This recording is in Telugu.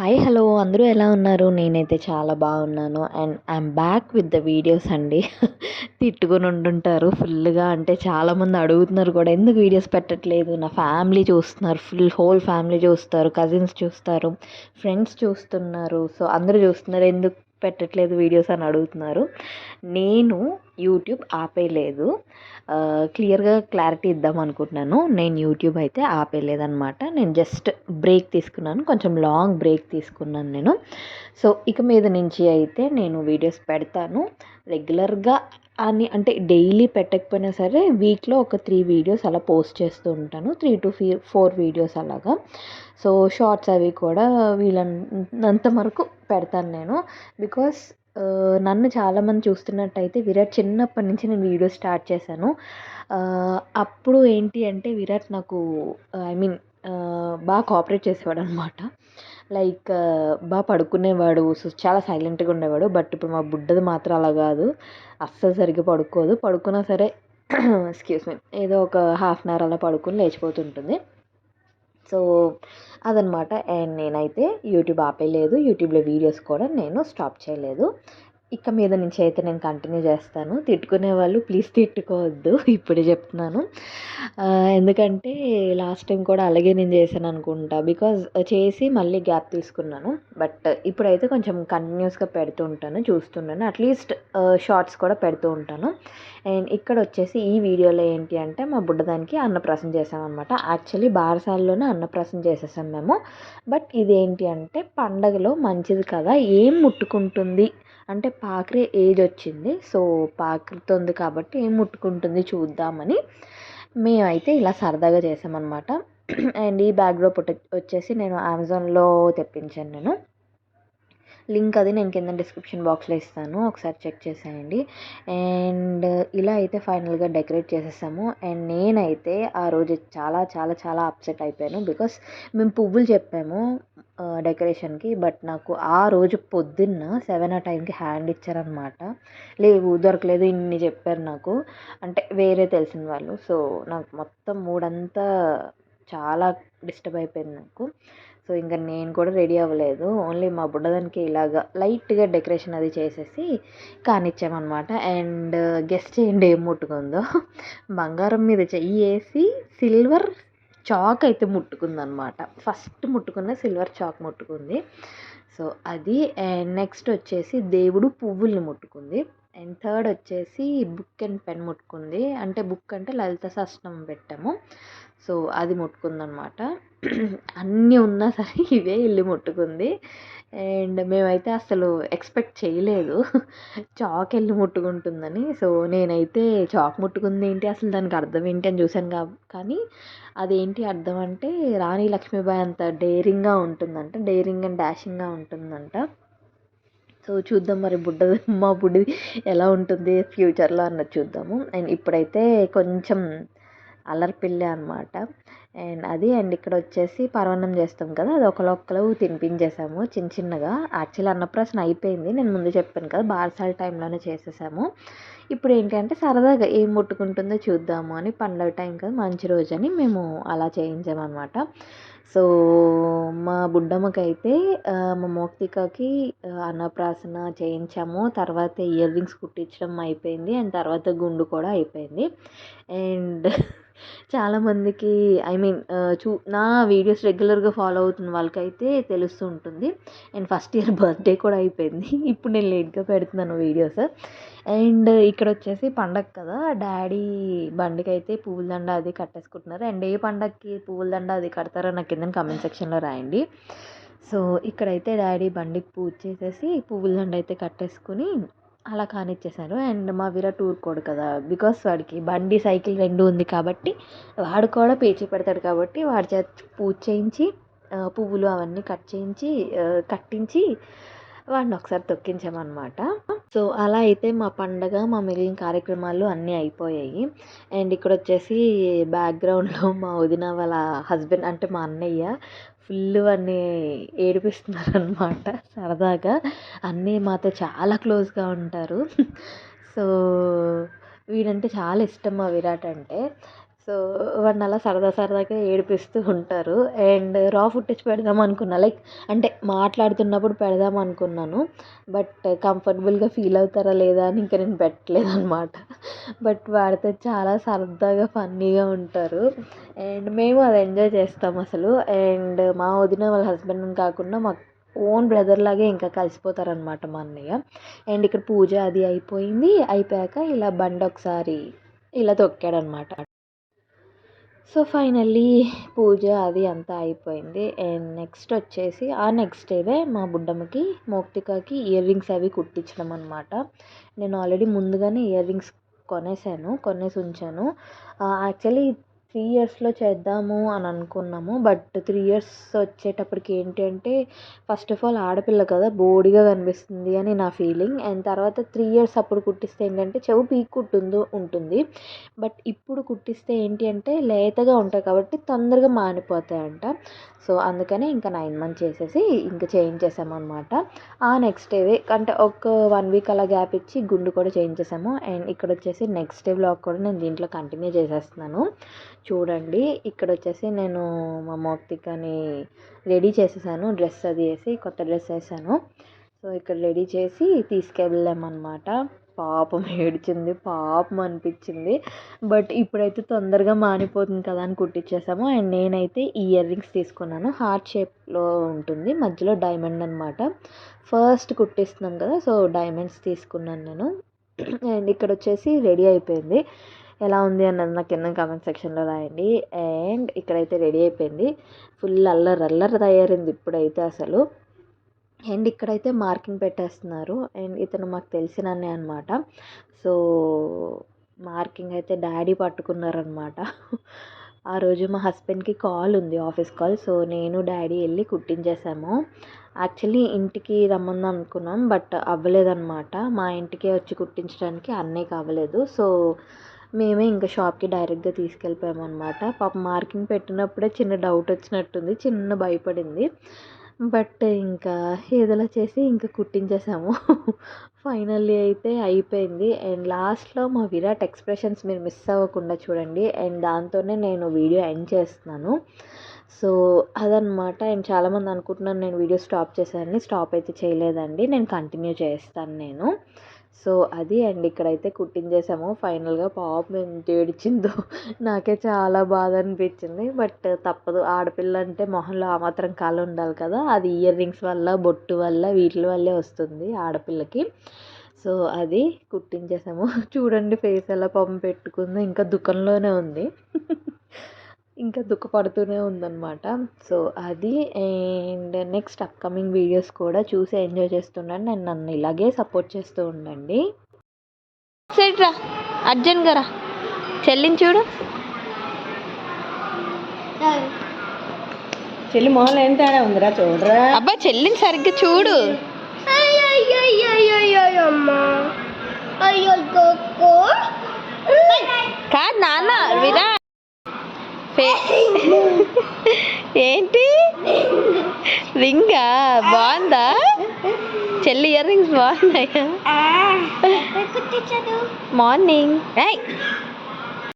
Hi hello. అందరూ ఎలా ఉన్నారు? నేనైతే చాలా బాగున్నాను. And I'm back with the videos అండి. తిట్టుకొని ఉంటుంటారు ఫుల్గా అంటే చాలామంది అడుగుతున్నారు కూడా ఎందుకు వీడియోస్ పెట్టట్లేదు? నా ఫ్యామిలీ చూస్తున్నారు. ఫుల్ హోల్ ఫ్యామిలీ చూస్తారు. కజిన్స్ చూస్తారు. ఫ్రెండ్స్ చూస్తున్నారు. సో అందరూ చూస్తున్నారు ఎందుకు పెట్టట్లేదు వీడియోస్ అని అడుగుతున్నారు. నేను యూట్యూబ్ ఆపేయలేదు క్లియర్గా క్లారిటీ ఇద్దాం అనుకుంటున్నాను. నేను యూట్యూబ్ అయితే ఆపేయలేదన్నమాట నేను జస్ట్ బ్రేక్ తీసుకున్నాను. కొంచెం లాంగ్ బ్రేక్ తీసుకున్నాను నేను. సో ఇక మీద నుంచి అయితే నేను వీడియోస్ పెడతాను. రెగ్యులర్గా అని అంటే డైలీ పెట్టకపోయినా సరే వీక్లో ఒక త్రీ వీడియోస్ అలా పోస్ట్ చేస్తూ ఉంటాను. త్రీ టు ఫీ ఫోర్ వీడియోస్ అలాగా. సో షార్ట్స్ అవి కూడా వీళ్ళంత వరకు పెడతాను నేను. బికాస్ నన్ను చాలామంది చూస్తున్నట్టయితే విరాట్ చిన్నప్పటి నుంచి నేను వీడియో స్టార్ట్ చేశాను. అప్పుడు ఏంటి అంటే విరాట్ నాకు ఐ మీన్ బాగా కోఆపరేట్ చేసేవాడు అనమాట లైక్ బాగా పడుకునేవాడు. చాలా సైలెంట్గా ఉండేవాడు. బట్ ఇప్పుడు మా బుడ్డది మాత్రం అలా కాదు. అస్సలు సరిగ్గా పడుకోదు. పడుకున్నా సరే ఎక్స్క్యూస్ మీ ఏదో ఒక హాఫ్ అన్ అవర్ అలా పడుకుని లేచిపోతుంటుంది. సో అదనమాట. అండ్ నేనైతే యూట్యూబ్ ఆపేయలేదు. యూట్యూబ్లో వీడియోస్ కూడా నేను స్టాప్ చేయలేదు. ఇక మీద నుంచి అయితే నేను కంటిన్యూ చేస్తాను. తిట్టుకునే వాళ్ళు ప్లీజ్ తిట్టుకోవద్దు. ఇప్పుడే చెప్తున్నాను. ఎందుకంటే లాస్ట్ టైం కూడా అలాగే నేను చేశాను అనుకుంటా. బికాజ్ చేసి మళ్ళీ గ్యాప్ తీసుకున్నాను. బట్ ఇప్పుడైతే కొంచెం కంటిన్యూస్గా పెడుతూ ఉంటాను చూస్తున్నాను. అట్లీస్ట్ షార్ట్స్ కూడా పెడుతూ ఉంటాను. అండ్ ఇక్కడ వచ్చేసి ఈ వీడియోలో ఏంటి అంటే మా బుడ్డదానికి అన్నప్రాసం చేసామన్నమాట యాక్చువల్లీ బారసాల్లోనే అన్నప్రాసం చేసేసాం మేము. బట్ ఇదేంటి అంటే పండగలో మంచిది కదా. ఏం ముట్టుకుంటుంది? అంటే పాకరే ఏజ్ వచ్చింది. సో పాకుతుంది కాబట్టి ఏం ముట్టుకుంటుంది చూద్దామని మేమైతే ఇలా సరదాగా చేసామన్నమాట. అండ్ ఈ బ్యాక్డ్రాప్ వచ్చేసి నేను అమెజాన్లో తెప్పించాను నేను. లింక్ అది నేను కింద డిస్క్రిప్షన్ బాక్స్లో ఇస్తాను. ఒకసారి చెక్ చేసేయండి. అండ్ ఇలా అయితే ఫైనల్గా డెకరేట్ చేసేసాము. అండ్ నేనైతే ఆ రోజు చాలా చాలా చాలా అప్సెట్ అయిపోయాను. బికాస్ మేము పువ్వులు చెప్పాము డెకరేషన్కి. బట్ నాకు ఆ రోజు పొద్దున్న సెవెన్ ఆ టైంకి హ్యాండ్ ఇచ్చారనమాట లేవు దొరకలేదు ఇన్ని చెప్పారు నాకు. అంటే వేరే తెలిసిన వాళ్ళు. సో నాకు మొత్తం మూడంతా చాలా డిస్టర్బ్ అయిపోయింది నాకు. సో ఇంకా నేను కూడా రెడీ అవ్వలేదు. ఓన్లీ మా బుడ్డదానికి ఇలాగ లైట్గా డెకరేషన్ అది చేసేసి కానిచ్చామన్నమాట. అండ్ గెస్ట్ చేయండి ఏం ముట్టుకుందో. బంగారం మీద చెయ్యి వేసి సిల్వర్ చాక్ అయితే ముట్టుకుందనమాట ఫస్ట్ ముట్టుకున్న సిల్వర్ చాక్ ముట్టుకుంది. సో అది అండ్ నెక్స్ట్ వచ్చేసి దేవుడు పువ్వుల్ని ముట్టుకుంది. అండ్ థర్డ్ వచ్చేసి బుక్ అండ్ పెన్ ముట్టుకుంది. అంటే బుక్ అంటే లలిత శాస్త్రం పెట్టాము. సో అది ముట్టుకుందనమాట అన్నీ ఉన్నా సరే ఇవే ఇల్లు ముట్టుకుంది. అండ్ మేమైతే అసలు ఎక్స్పెక్ట్ చేయలేదు. చాక్ వెళ్ళి ముట్టుకుంటుందని. సో నేనైతే చాక్ ముట్టుకుంది ఏంటి? అసలు దానికి అర్థం ఏంటి అని చూశాను కా కానీ అదేంటి అర్థం అంటే రాణి లక్ష్మీబాయి అంత డేరింగ్గా ఉంటుందంట. డేరింగ్ అండ్ డాషింగ్గా ఉంటుందంట. సో చూద్దాం మరి బుడ్డది మా బుడ్డి ఎలా ఉంటుంది ఫ్యూచర్లో అన్నది చూద్దాము. అండ్ ఇప్పుడైతే కొంచెం అల్లరిపిల్లే అనమాట అండ్ అది అండ్ ఇక్కడ వచ్చేసి పరవన్నం చేస్తాం కదా అది ఒకరు తినిపించేసాము చిన్న చిన్నగా. యాక్చువల్లీ అన్నప్రాసన అయిపోయింది. నేను ముందు చెప్పాను కదా బారసాల టైంలోనే చేసేసాము. ఇప్పుడు ఏంటంటే సరదాగా ఏం ముట్టుకుంటుందో చూద్దాము అని పండగ టైం కదా మంచి రోజు అని మేము అలా చేయించామన్నమాట. సో మా బుడ్డమ్మకైతే మా మోక్తికకి అన్నప్రాసన చేయించాము. తర్వాత ఇయర్ రింగ్స్ కుట్టించడం అయిపోయింది. అండ్ తర్వాత గుండు కూడా అయిపోయింది. అండ్ చాలామందికి ఐ మీన్ చూ నా వీడియోస్ రెగ్యులర్గా ఫాలో అవుతున్న వాళ్ళకైతే తెలుస్తూ ఉంటుంది. అండ్ ఫస్ట్ ఇయర్ బర్త్డే కూడా అయిపోయింది. ఇప్పుడు నేను లేట్గా పెడుతున్నాను వీడియోస్. అండ్ ఇక్కడ వచ్చేసి పండగ కదా డాడీ బండికి అయితే పువ్వుల దండ అది కట్టేసుకుంటున్నారు. అండ్ ఏ పండగకి పువ్వుల దండ అది కడతారో నాకు కింద కామెంట్ సెక్షన్లో రాయండి. సో ఇక్కడైతే డాడీ బండికి పూజ చేసేసి పువ్వుల దండ అయితే కట్టేసుకుని అలా కానిచ్చేశారు అండ్ మా విరాట్ ఊరుకోడు కదా బికాస్ వాడికి బండి సైకిల్ రెండు ఉంది కాబట్టి వాడు కూడా పేచీ పెడతాడు కాబట్టి వాడి చేత పూజ చేయించి పువ్వులు అవన్నీ కట్ చేయించి కట్టించి వాడిని ఒకసారి తొక్కించామన్నమాట. సో అలా అయితే మా పండగ మా మిగిలిన కార్యక్రమాలు అన్నీ అయిపోయాయి. అండ్ ఇక్కడ వచ్చేసి బ్యాక్గ్రౌండ్లో మా వదిన వాళ్ళ హస్బెండ్ అంటే మా అన్నయ్య ఫుల్ అన్నీ ఏడిపిస్తున్నారు అనమాట సరదాగా. అన్నీ మాతో చాలా క్లోజ్గా ఉంటారు. సో వీడంటే చాలా ఇష్టం మా విరాట్ అంటే. సో వాడిని అలా సరదా సరదాగా ఏడిపిస్తూ ఉంటారు. అండ్ రా ఫుటేజ్ పెడదాం అనుకున్నా. లైక్ అంటే మాట్లాడుతున్నప్పుడు పెడదాం అనుకున్నాను. బట్ కంఫర్టబుల్గా ఫీల్ అవుతారా లేదా అని ఇంకా నేను పెట్టలేదు అనమాట బట్ వాడితే చాలా సరదాగా ఫన్నీగా ఉంటారు. అండ్ మేము అది ఎంజాయ్ చేస్తాం అసలు. అండ్ మా వదిన వాళ్ళ హస్బెండ్ కాకుండా మాకు ఓన్ బ్రదర్ లాగే ఇంకా కలిసిపోతారనమాట మా అన్నయ్య. అండ్ ఇక్కడ పూజ అది అయిపోయింది. అయిపోయాక ఇలా బండి ఒకసారి ఇలా తొక్కాడనమాట సో ఫైనల్లీ పూజ అది అంతా అయిపోయింది. అండ్ నెక్స్ట్ వచ్చేసి ఆ నెక్స్ట్ డేవే మా బుడ్డమ్మకి మౌక్తికాకి ఇయర్ రింగ్స్ అవి కుట్టించడం అనమాట నేను ఆల్రెడీ ముందుగానే ఇయర్ రింగ్స్ కొనేసాను కొనేసి ఉంచాను. Uh, యాక్చువల్లీ త్రీ ఇయర్స్లో చేద్దాము అని అనుకున్నాము. బట్ త్రీ ఇయర్స్ వచ్చేటప్పటికి ఏంటి అంటే ఫస్ట్ ఆఫ్ ఆల్ ఆడపిల్ల కదా బోడిగా కనిపిస్తుంది అని నా ఫీలింగ్. అండ్ తర్వాత త్రీ ఇయర్స్ అప్పుడు కుట్టిస్తే ఏంటంటే చెవు పీక్కుంటుందో ఉంటుంది. బట్ ఇప్పుడు కుట్టిస్తే ఏంటి అంటే లేతగా ఉంటాయి కాబట్టి తొందరగా మానిపోతాయంట. సో అందుకనే ఇంకా నైన్ మంత్స్ చేసేసి ఇంకా చేయించేసామన్నమాట. ఆ నెక్స్ట్ డే అంటే ఒక వన్ వీక్ అలా గ్యాప్ ఇచ్చి గుండు కూడా చేయించేసాము. అండ్ ఇక్కడ వచ్చేసి నెక్స్ట్ డే బ్లాగ్ కూడా నేను దీంట్లో కంటిన్యూ చేసేస్తున్నాను. చూడండి. ఇక్కడ వచ్చేసి నేను మా మౌక్తికని రెడీ చేసేసాను. డ్రెస్ అది వేసి కొత్త డ్రెస్ వేసాను. సో ఇక్కడ రెడీ చేసి తీసుకెళ్ళామన్నమాట. పాపం ఏడ్చింది పాపం అనిపించింది. బట్ ఇప్పుడైతే తొందరగా మానిపోతుంది కదా అని కుట్టించేసాము అండ్ నేనైతే ఇయర్ రింగ్స్ తీసుకున్నాను. హార్ట్ షేప్లో ఉంటుంది. మధ్యలో డైమండ్ అనమాట ఫస్ట్ కుట్టిస్తున్నాం కదా సో డైమండ్స్ తీసుకున్నాను నేను. అండ్ ఇక్కడ వచ్చేసి రెడీ అయిపోయింది. ఎలా ఉంది అన్నది నాకు కింద కామెంట్ సెక్షన్లో రాయండి. అండ్ ఇక్కడైతే రెడీ అయిపోయింది. ఫుల్ అల్లరి అల్లరి తయారైంది ఇప్పుడైతే అసలు. అండ్ ఇక్కడైతే మార్కింగ్ పెట్టేస్తున్నారు. అండ్ ఇతను మాకు తెలిసిన అనమాట సో మార్కింగ్ అయితే డాడీ పట్టుకున్నారనమాట ఆ రోజు మా హస్బెండ్కి కాల్ ఉంది ఆఫీస్ కాల్ సో నేను డాడీ వెళ్ళి కుట్టించేసాము యాక్చువల్లీ ఇంటికి రమ్మందాం అనుకున్నాం బట్ అవ్వలేదన్నమాట. మా ఇంటికే వచ్చి కుట్టించడానికి అన్నయ్యకి అవ్వలేదు సో మేమే ఇంకా షాప్కి డైరెక్ట్గా తీసుకెళ్ళిపోయాము అనమాట పాప మార్కింగ్ పెట్టినప్పుడే చిన్న డౌట్ వచ్చినట్టుంది చిన్న భయపడింది. బట్ ఇంకా ఏదోలా చేసి ఇంకా కుట్టించేసాము. ఫైనల్లీ అయితే అయిపోయింది. అండ్ లాస్ట్లో మా విరాట్ ఎక్స్ప్రెషన్స్ మీరు మిస్ అవ్వకుండా చూడండి. అండ్ దాంతోనే నేను వీడియో ఎండ్ చేస్తున్నాను. సో అదనమాట. అండ్ చాలామంది అనుకుంటున్నాను నేను వీడియో స్టాప్ చేశానని స్టాప్ అయితే చేయలేదండి. నేను కంటిన్యూ చేస్తాను నేను. సో అది అండ్ ఇక్కడైతే కుట్టించేసాము. ఫైనల్గా పాపం ఎంత ఏడిచిందో నాకే చాలా బాధ అనిపించింది. బట్ తప్పదు. ఆడపిల్ల అంటే మొహంలో ఆ మాత్రం కళ ఉండాలి కదా. అది ఇయర్ రింగ్స్ వల్ల బొట్టు వల్ల వీటి వల్లే వస్తుంది ఆడపిల్లకి. సో అది కుట్టించేసాము. చూడండి ఫేస్ ఎలా పంపెట్టుకుందో. పెట్టుకుందో ఇంకా దుఃఖంలోనే ఉంది. ఇంకా దుఃఖపడుతూనే ఉందన్నమాట. సో అది అండ్ నెక్స్ట్ అప్కమింగ్ వీడియోస్ కూడా చూసి ఎంజాయ్ చేస్తుండండి. అండ్ నన్ను ఇలాగే సపోర్ట్ చేస్తూ ఉండండి. సైడ్ రా. అర్జున్ గారా. చెల్లిని చూడు. చెల్లి మొహంలో ఏం తేడా ఉందిరా చూడరా. అబ్బా చెల్లిని సరిగ్గా చూడు. కాదు నాన్న విరా ఏంటి? రింగా? బాగుందా? చెల్లి ఇయర్ రింగ్స్ బాగున్నాయా? మార్నింగ్.